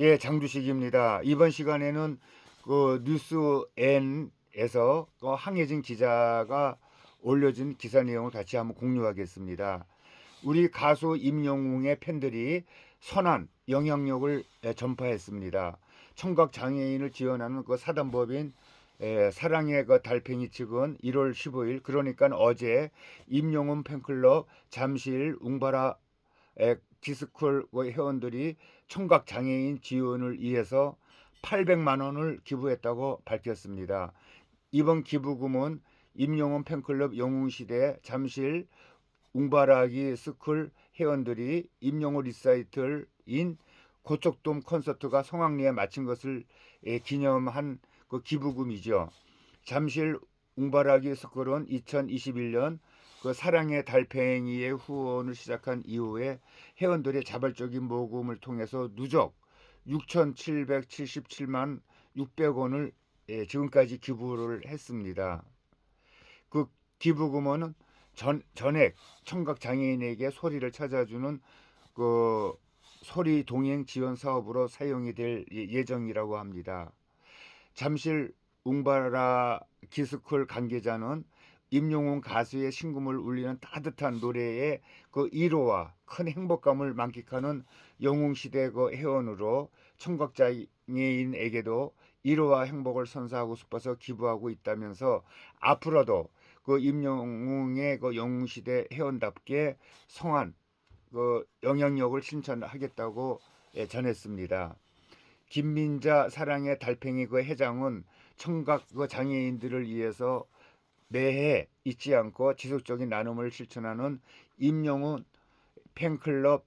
예, 장주식입니다. 이번 시간에는 그 뉴스 N에서 그 항해진 기자가 올려진 기사 내용을 같이 한번 공유하겠습니다. 우리 가수 임영웅의 팬들이 선한 영향력을 예, 전파했습니다. 청각 장애인을 지원하는 그 사단법인 에, 사랑의 그 달팽이 측은 1월 15일 그러니까 어제 임영웅 팬클럽 잠실 웅바라 에, 디스쿨 그 회원들이 청각 장애인 지원을 위해서 800만 원을 기부했다고 밝혔습니다. 이번 기부금은 임영웅 팬클럽 영웅시대 잠실 웅바라기 스쿨 회원들이 임영웅 리사이틀인 고척돔 콘서트가 성황리에 마친 것을 예, 기념한 그 기부금이죠. 잠실 웅바라기 스쿨은 2021년 그 사랑의 달팽이의 후원을 시작한 이후에 회원들의 자발적인 모금을 통해서 누적 6,777만 600원을 예, 지금까지 기부를 했습니다. 그 기부금은 전, 전액 청각 장애인에게 소리를 찾아주는 그 소리 동행 지원 사업으로 사용이 될 예- 예정이라고 합니다. 잠실 웅바라 기스쿨 관계자는 임용훈 가수의 신금을 울리는 따뜻한 노래에 그 위로와 큰 행복감을 만끽하는 영웅시대 그 회원으로 청각장애인에게도 위로와 행복을 선사하고 싶어서 기부하고 있다면서 앞으로도 그 임영웅의 그 영웅시대 회원답게 성한 그 영향력을 실천하겠다고 예, 전했습니다. 김민자 사랑의 달팽이 그 회장은 청각 그 장애인들을 위해서 매해 잊지 않고 지속적인 나눔을 실천하는 임영훈 팬클럽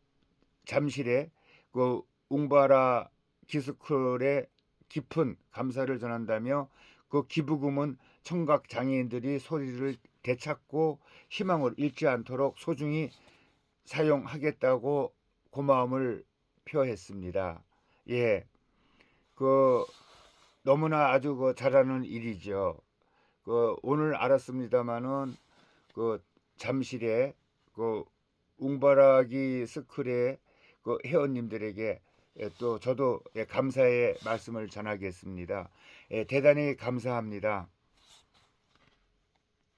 잠실에 그 웅바라 기스쿨에 깊은 감사를 전한다며 그 기부금은 청각 장애인들이 소리를 되찾고 희망을 잃지 않도록 소중히 사용하겠다고 고마움을 표했습니다. 예. 그 너무나 아주 그 잘하는 일이죠. 그 오늘 알았습니다마는 그 잠실에 그 웅바라기 스쿨의 그 회원님들에게 예, 또 저도 예, 감사의 말씀을 전하겠습니다. 예, 대단히 감사합니다.